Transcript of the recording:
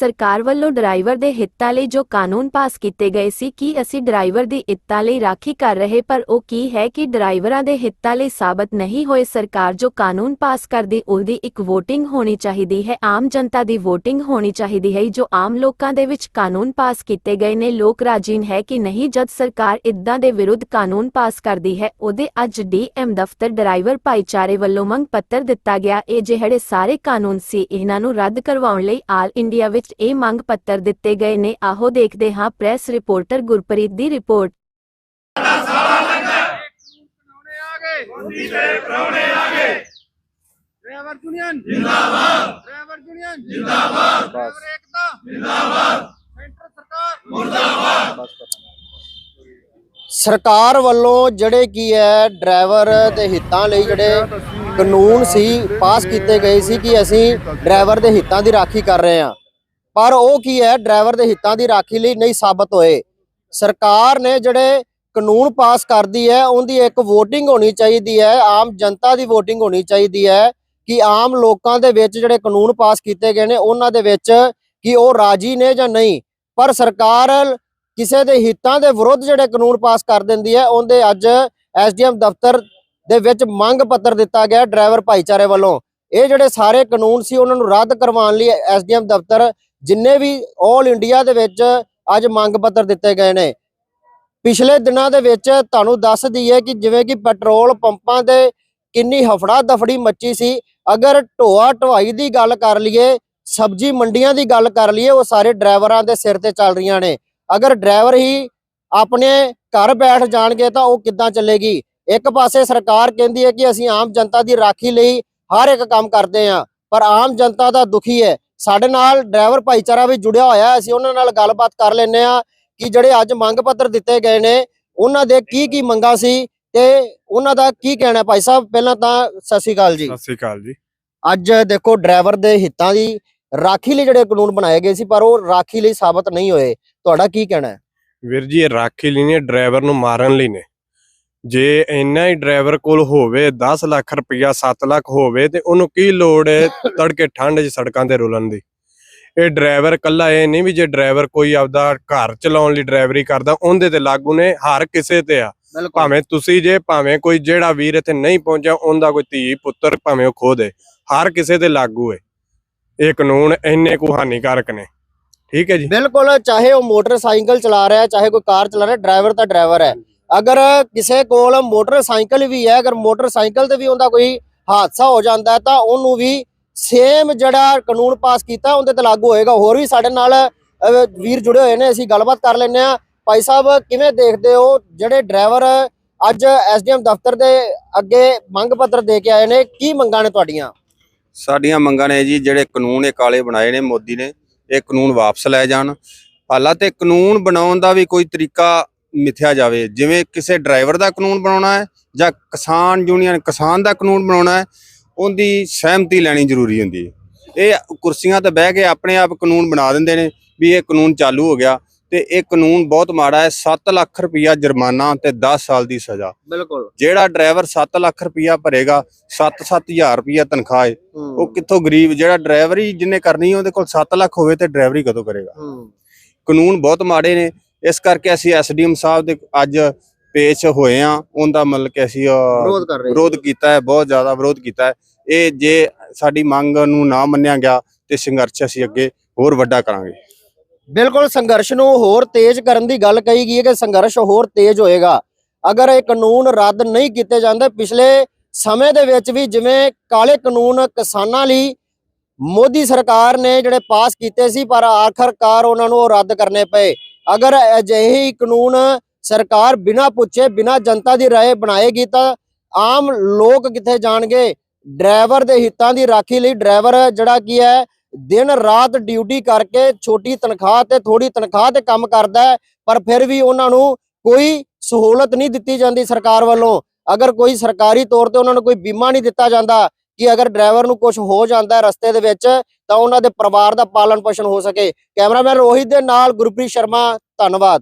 ਸਰਕਾਰ ਵੱਲੋਂ ਡਰਾਈਵਰ ਦੇ ਹਿੱਤਾਂ ਲਈ ਜੋ ਕਾਨੂੰਨ ਪਾਸ ਕੀਤੇ ਗਏ ਸੀ, ਕਿ ਅਸੀਂ ਡਰਾਈਵਰ ਦੀ ਹਿੱਤਾਂ ਲਈ ਰਾਖੀ ਕਰ ਰਹੇ, ਪਰ ਉਹ ਕੀ ਹੈ ਕਿ ਡਰਾਈਵਰਾਂ ਦੇ ਹਿੱਤਾਂ ਲਈ ਸਾਬਤ ਨਹੀਂ ਹੋਏ, ਸਰਕਾਰ ਜੋ ਕਾਨੂੰਨ ਪਾਸ ਕਰਦੀ, ਉਹਦੀ ਇੱਕ VOTING ਹੋਣੀ ਚਾਹੀਦੀ ਹੈ, ਆਮ ਜਨਤਾ ਦੀ VOTING ਹੋਣੀ ਚਾਹੀਦੀ ਹੈ, ਜੋ ਆਮ ਲੋਕਾਂ ਦੇ ਵਿੱਚ ਕਾਨੂੰਨ ਪਾਸ ਕੀਤੇ ਗਏ ਨੇ, ਲੋਕ ਰਾਜੀਨ ਹੈ ਕਿ ਨਹੀਂ, ਜਦ ਸਰਕਾਰ ਇਦਾਂ ਦੇ ਵਿਰੁੱਧ ਕਾਨੂੰਨ ਪਾਸ ਕਰਦੀ ਹੈ, ਉਹਦੇ ਅੱਜ ਡੀਐਮ ਦਫ਼ਤਰ ਡਰਾਈਵਰ ਭਾਈਚਾਰੇ ਵੱਲੋਂ ਮੰਗ ਪੱਤਰ ਦਿੱਤਾ ਗਿਆ, ਇਹ ਜਿਹੜੇ ਸਾਰੇ ਕਾਨੂੰਨ ਸੀ, ਇਹਨਾਂ ਨੂੰ ਰੱਦ ਕਰਵਾਉਣ ਲਈ ਆਲ ਇੰਡੀਆ ਵਿੱਚ ਇਹ ਮੰਗ ਪੱਤਰ ਦਿੱਤੇ ਗਏ ਨੇ। ਆਹੋ ਦੇਖਦੇ ਹਾਂ ਪ੍ਰੈਸ ਰਿਪੋਰਟਰ ਗੁਰਪ੍ਰੀਤ ਦੀ ਰਿਪੋਰਟ ਪ੍ਰਾਹੁਣੇ ਆ ਗਏ ਬੰਦੀ ਦੇ ਪ੍ਰਾਹੁਣੇ ਆ ਗਏ ਡਰਾਈਵਰ ਯੂਨੀਅਨ ਜਿੰਦਾਬਾਦ ਡਰਾਈਵਰ ਯੂਨੀਅਨ ਜਿੰਦਾਬਾਦ ਡਰਾਈਵਰ ਏਕਤਾ ਜਿੰਦਾਬਾਦ ਸੈਂਟਰ ਸਰਕਾਰ ਸਰਕਾਰ ਵੱਲੋਂ ਜਿਹੜੇ ਕੀ ਹੈ ਡਰਾਈਵਰ ਦੇ ਹਿੱਤਾਂ ਲਈ ਜਿਹੜੇ ਕਾਨੂੰਨ ਸੀ ਪਾਸ ਕੀਤੇ ਗਏ ਸੀ ਕਿ ਅਸੀਂ ਡਰਾਈਵਰ ਦੇ ਹਿੱਤਾਂ ਦੀ ਰਾਖੀ ਕਰ ਰਹੇ ਹਾਂ। ਪਰ ਉਹ ਕੀ ਹੈ, ਡਰਾਈਵਰ ਦੇ ਹਿੱਤਾਂ ਦੀ ਰਾਖੀ ਲਈ ਨਹੀਂ ਸਾਬਤ ਹੋਏ। ਸਰਕਾਰ ਨੇ ਜਿਹੜੇ ਕਾਨੂੰਨ ਪਾਸ ਕਰਦੀ ਹੈ, ਉਹਦੀ ਇੱਕ VOTING ਹੋਣੀ ਚਾਹੀਦੀ ਹੈ, ਆਮ ਜਨਤਾ ਦੀ VOTING ਹੋਣੀ ਚਾਹੀਦੀ ਹੈ ਕਿ ਆਮ ਲੋਕਾਂ ਦੇ ਵਿੱਚ ਜਿਹੜੇ ਕਾਨੂੰਨ ਪਾਸ ਕੀਤੇ ਗਏ ਨੇ, ਉਹਨਾਂ ਦੇ ਵਿੱਚ ਕਿ ਉਹ ਰਾਜੀ ਨੇ ਜਾਂ ਨਹੀਂ। ਪਰ ਸਰਕਾਰ ਕਿਸੇ ਦੇ ਹਿੱਤਾਂ ਦੇ ਵਿਰੁੱਧ ਜਿਹੜੇ ਕਾਨੂੰਨ ਪਾਸ ਕਰ ਦਿੰਦੀ ਹੈ, ਉਹਦੇ ਅੱਜ ਐਸਡੀਐਮ ਦਫ਼ਤਰ ਦੇ ਵਿੱਚ ਮੰਗ ਪੱਤਰ ਦਿੱਤਾ ਗਿਆ ਡਰਾਈਵਰ ਭਾਈਚਾਰੇ ਵੱਲੋਂ। ਇਹ ਜਿਹੜੇ ਸਾਰੇ ਕਾਨੂੰਨ ਸੀ, ਉਹਨਾਂ ਨੂੰ ਰੱਦ ਕਰਵਾਉਣ ਲਈ ਐਸਡੀਐਮ ਦਫ਼ਤਰ ਜਿੰਨੇ ਵੀ 올 ਇੰਡੀਆ ਦੇ ਵਿੱਚ ਅੱਜ ਮੰਗ ਪੱਤਰ ਦਿੱਤੇ ਗਏ ਨੇ। ਪਿਛਲੇ ਦਿਨਾਂ ਦੇ ਵਿੱਚ ਤੁਹਾਨੂੰ ਦੱਸ ਦਈਏ ਕਿ ਜਿਵੇਂ ਕਿ ਪੈਟਰੋਲ ਪੰਪਾਂ ਦੇ ਕਿੰਨੀ ਹਫੜਾ ਦਫੜੀ ਮੱਚੀ ਸੀ। ਅਗਰ ਢੋਆ ਢਵਾਈ ਦੀ ਗੱਲ ਕਰ ਲਈਏ, ਸਬਜ਼ੀ ਮੰਡੀਆਂ ਦੀ ਗੱਲ ਕਰ ਲਈਏ, ਉਹ ਸਾਰੇ ਡਰਾਈਵਰਾਂ ਦੇ ਸਿਰ ਤੇ ਚੱਲ ਰਹੀਆਂ ਨੇ। ਅਗਰ ਡਰਾਈਵਰ ਹੀ ਆਪਣੇ ਘਰ ਬੈਠ ਜਾਣਗੇ ਤਾਂ ਉਹ ਕਿੱਦਾਂ ਚੱਲੇਗੀ? ਇੱਕ ਪਾਸੇ ਸਰਕਾਰ ਕਹਿੰਦੀ ਹੈ ਕਿ ਅਸੀਂ ਆਮ ਜਨਤਾ ਦੀ ਰਾਖੀ ਲਈ ਹਰ ਇੱਕ ਕੰਮ ਕਰਦੇ ਹਾਂ, ਪਰ ਆਮ ਜਨਤਾ ਦਾ ਦੁਖੀ ਹੈ। ਸਾਡੇ ਨਾਲ ਡਰਾਈਵਰ ਭਾਈਚਾਰਾ ਵੀ ਜੁੜਿਆ ਹੋਇਆ। ਅਸੀਂ ਉਹਨਾਂ ਨਾਲ ਗੱਲਬਾਤ ਕਰ ਲੈਂਦੇ ਆ ਕਿ ਜਿਹੜੇ ਅੱਜ ਮੰਗ ਪੱਤਰ ਦਿੱਤੇ ਗਏ ਨੇ ਉਹਨਾਂ ਦੇ ਕੀ ਕੀ ਮੰਗਾਂ ਸੀ ਤੇ ਉਹਨਾਂ ਦਾ ਕੀ ਕਹਿਣਾ? ਭਾਈ ਸਾਹਿਬ ਪਹਿਲਾਂ ਤਾਂ ਸਤਿ ਸ਼੍ਰੀ ਅਕਾਲ ਜੀ। ਸਤਿ ਸ੍ਰੀ ਅਕਾਲ ਜੀ। ਅੱਜ ਦੇਖੋ ਡਰਾਈਵਰ ਦੇ ਹਿੱਤਾਂ ਦੀ ਰਾਖੀ ਲਈ ਜਿਹੜੇ ਕਾਨੂੰਨ ਬਣਾਏ ਗਏ ਸੀ ਪਰ ਉਹ ਰਾਖੀ ਲਈ ਸਾਬਤ ਨਹੀਂ ਹੋਏ। ਤੁਹਾਡਾ ਕੀ ਕਹਿਣਾ ਹੈ? ਵੀਰ ਜੀ ਇਹ ਰਾਖੀ ਲਈ ਨੇ ਡਰਾਈਵਰ ਨੂੰ ਮਾਰਨ ਲਈ ਨੇ। ਜੇ ਇੰਨਾ ਹੀ ਡਰਾਈਵਰ ਕੋਲ ਹੋਵੇ 10 ਲੱਖ ਰੁਪਇਆ 7 ਲੱਖ ਹੋਵੇ ਤੇ ਉਹਨੂੰ ਕੀ ਲੋੜ ਹੈ ਤੜਕੇ ਠੰਡ 'ਚ ਸੜਕਾਂ ਤੇ ਰੁਲਣ ਦੀ? ਇਹ ਡਰਾਈਵਰ ਕੱਲਾ ਇਹ ਨਹੀਂ ਵੀ ਜੇ ਡਰਾਈਵਰ ਕੋਈ ਆਪਦਾ ਘਰ ਚਲਾਉਣ ਲਈ ਡਰਾਈਵਰੀ ਕਰਦਾ ਉਹਦੇ ਤੇ ਲਾਗੂ ਨੇ ਹਰ ਕਿਸੇ ਤੇ ਆ। ਭਾਵੇਂ ਤੁਸੀਂ ਜੇ ਭਾਵੇਂ ਕੋਈ ਜਿਹੜਾ ਵੀਰ ਇੱਥੇ ਨਹੀਂ ਪਹੁੰਚਿਆ ਉਹਦਾ ਕੋਈ ਧੀ ਪੁੱਤਰ ਭਾਵੇਂ ਉਹ ਖੋ ਦੇ ਹਰ ਕਿਸੇ ਤੇ ਲਾਗੂ ਹੈ ਇਹ ਕਾਨੂੰਨ ਇੰਨੇ ਕੁ ਹਾਨੀਕਾਰਕ ਨੇ। ਠੀਕ ਹੈ ਜੀ? ਬਿਲਕੁਲ ਚਾਹੇ ਉਹ ਮੋਟਰਸਾਈਕਲ ਚਲਾ ਰਿਹਾ ਚਾਹੇ ਕੋਈ ਕਾਰ ਚਲਾ ਰਿਹਾ ਡਰਾਈਵਰ ਤਾਂ ਡਰਾਈਵਰ ਹੈ। ਅਗਰ ਕਿਸੇ ਕੋਲ ਮੋਟਰਸਾਈਕਲ ਵੀ ਹੈ, ਅਗਰ ਮੋਟਰਸਾਈਕਲ ਤੇ ਵੀ ਉਹਦਾ ਕੋਈ ਹਾਦਸਾ ਹੋ ਜਾਂਦਾ ਤਾਂ ਉਹਨੂੰ ਵੀ ਸੇਮ ਜਿਹੜਾ ਕਾਨੂੰਨ ਪਾਸ ਕੀਤਾ, ਉਹਦੇ ਤੇ ਲਾਗੂ ਹੋਏਗਾ। ਹੋਰ ਵੀ ਸਾਡੇ ਨਾਲ ਵੀਰ ਜੁੜੇ ਹੋਏ ਨੇ, ਅਸੀਂ ਗੱਲਬਾਤ ਕਰ ਲੈਂਦੇ ਆ ਭਾਈ ਸਾਹਿਬ, ਕਿਵੇਂ ਦੇਖਦੇ ਹੋ ਜਿਹੜੇ ਡਰਾਈਵਰ ਅੱਜ ਐਸਡੀਐਮ ਦਫ਼ਤਰ ਦੇ ਅੱਗੇ ਮੰਗ ਪੱਤਰ ਦੇ ਕੇ ਆਏ ਨੇ? ਕੀ ਮੰਗਾਂ ਨੇ ਤੁਹਾਡੀਆਂ? ਸਾਡੀਆਂ ਮੰਗਾਂ ਨੇ ਜੀ, ਜਿਹੜੇ ਕਾਨੂੰਨ ਇਹ ਕਾਲੇ ਬਣਾਏ ਨੇ ਮੋਦੀ ਨੇ, ਇਹ ਕਾਨੂੰਨ ਵਾਪਸ ਲੈ ਜਾਣ। ਹਾਲਾਂਕਿ ਕਾਨੂੰਨ ਬਣਾਉਣ ਦਾ ਵੀ ਕੋਈ ਤਰੀਕਾ ਮਿਥਿਆ ਜਾਵੇ। ਜਿਵੇਂ ਕਿਸੇ ਡਰਾਈਵਰ ਦਾ ਕਾਨੂੰਨ ਬਣਾਉਣਾ ਹੈ ਜਾਂ ਕਿਸਾਨ ਯੂਨੀਅਨ ਕਿਸਾਨ ਦਾ ਕਾਨੂੰਨ ਬਣਾਉਣਾ ਹੈ ਉਹਦੀ ਸਹਿਮਤੀ ਲੈਣੀ ਜ਼ਰੂਰੀ ਹੁੰਦੀ ਹੈ। ਇਹ ਕੁਰਸੀਆਂ ਤੇ ਬਹਿ ਕੇ ਆਪਣੇ ਆਪ ਕਾਨੂੰਨ ਬਣਾ ਦਿੰਦੇ ਨੇ ਵੀ ਇਹ ਕਾਨੂੰਨ ਚਾਲੂ ਹੋ ਗਿਆ ਤੇ ਇਹ ਕਾਨੂੰਨ ਬਹੁਤ ਮਾੜਾ ਹੈ। 7 ਲੱਖ ਰੁਪਇਆ ਜੁਰਮਾਨਾ ਤੇ 10 ਸਾਲ ਦੀ ਸਜ਼ਾ। ਬਿਲਕੁਲ। ਜਿਹੜਾ ਡਰਾਈਵਰ 7 ਲੱਖ ਰੁਪਇਆ ਭਰੇਗਾ 7-7000 ਰੁਪਇਆ ਤਨਖਾਹ ਹੈ। ਉਹ ਕਿੱਥੋਂ ਗਰੀਬ ਜਿਹੜਾ ਡਰਾਈਵਰ ਹੀ ਜਿਹਨੇ ਕਰਨੀ ਉਹਦੇ ਕੋਲ 7 ਲੱਖ ਹੋਵੇ ਤੇ ਡਰਾਈਵਰੀ ਕਦੋਂ ਕਰੇਗਾ। ਕਾਨੂੰਨ ਬਹੁਤ ਮਾੜੇ ਨੇ। ਇਸ ਕਰਕੇ ਅਸੀਂ ਐਸਡੀਐਮ ਸਾਹਿਬ ਦੇ ਅੱਜ ਪੇਸ਼ ਹੋਏ ਆ ਉਹਦਾ ਮਤਲਬ ਕਿ ਅਸੀਂ ਵਿਰੋਧ ਕਰ ਰਹੇ ਵਿਰੋਧ ਕੀਤਾ ਹੈ ਬਹੁਤ ਜ਼ਿਆਦਾ ਵਿਰੋਧ ਕੀਤਾ ਹੈ। ਇਹ ਜੇ ਸਾਡੀ ਮੰਗ ਨੂੰ ਨਾ ਮੰਨਿਆ ਗਿਆ ਤੇ ਸੰਘਰਸ਼ ਅਸੀਂ ਅੱਗੇ ਹੋਰ ਵੱਡਾ ਕਰਾਂਗੇ। ਬਿਲਕੁਲ ਸੰਘਰਸ਼ ਨੂੰ ਹੋਰ ਤੇਜ਼ ਕਰਨ ਦੀ ਗੱਲ ਕਹੀ ਗਈ ਹੈ ਕਿ ਸੰਘਰਸ਼ ਹੋਰ ਤੇਜ਼ ਹੋਏਗਾ। ਅਗਰ ਇਹ ਕਾਨੂੰਨ ਰੱਦ ਨਹੀਂ ਕੀਤੇ ਜਾਂਦੇ ਪਿਛਲੇ ਸਮੇਂ ਦੇ ਵਿੱਚ ਵੀ ਜਿਵੇਂ ਕਾਲੇ ਕਾਨੂੰਨ ਕਿਸਾਨਾਂ ਲਈ ਮੋਦੀ ਸਰਕਾਰ ਨੇ ਜਿਹੜੇ ਪਾਸ ਕੀਤੇ ਸੀ ਪਰ ਆਖਰਕਾਰ ਉਹਨਾਂ ਨੂੰ ਉਹ ਰੱਦ ਕਰਨੇ ਪਏ। ਅਗਰ ਅਜਿਹੇ ਹੀ ਕਾਨੂੰਨ ਸਰਕਾਰ ਬਿਨਾਂ ਪੁੱਛੇ, ਬਿਨਾਂ ਜਨਤਾ ਦੀ ਰਾਏ ਬਣਾਏਗੀ ਤਾਂ ਆਮ ਲੋਕ ਕਿੱਥੇ ਜਾਣਗੇ? ਡਰਾਈਵਰ ਦੇ ਹਿੱਤਾਂ ਦੀ ਰਾਖੀ ਲਈ ਡਰਾਈਵਰ ਜਿਹੜਾ ਕੀ ਹੈ, ਦਿਨ ਰਾਤ ਡਿਊਟੀ ਕਰਕੇ ਛੋਟੀ ਤਨਖਾਹ ਤੇ ਥੋੜੀ ਤਨਖਾਹ ਤੇ ਕੰਮ ਕਰਦਾ ਹੈ, ਪਰ ਫਿਰ ਵੀ ਉਹਨਾਂ ਨੂੰ ਕੋਈ ਸਹੂਲਤ ਨਹੀਂ ਦਿੱਤੀ ਜਾਂਦੀ ਸਰਕਾਰ ਵੱਲੋਂ। ਅਗਰ ਕੋਈ ਸਰਕਾਰੀ ਤੌਰ ਤੇ ਉਹਨਾਂ ਨੂੰ ਕੋਈ ਬੀਮਾ ਨਹੀਂ ਦਿੱਤਾ ਜਾਂਦਾ ਕਿ ਅਗਰ ਡਰਾਈਵਰ ਨੂੰ ਕੁਝ ਹੋ ਜਾਂਦਾ ਰਸਤੇ ਦੇ ਵਿੱਚ, ਤਾਂ ਉਹਨਾਂ ਦੇ ਪਰਿਵਾਰ ਦਾ ਪਾਲਣ ਪੋਸ਼ਣ ਹੋ ਸਕੇ। ਕੈਮਰਾਮੈਨ ਰੋਹਿਤ ਦੇ ਨਾਲ ਗੁਰਪ੍ਰੀਤ ਸ਼ਰਮਾ, ਧੰਨਵਾਦ।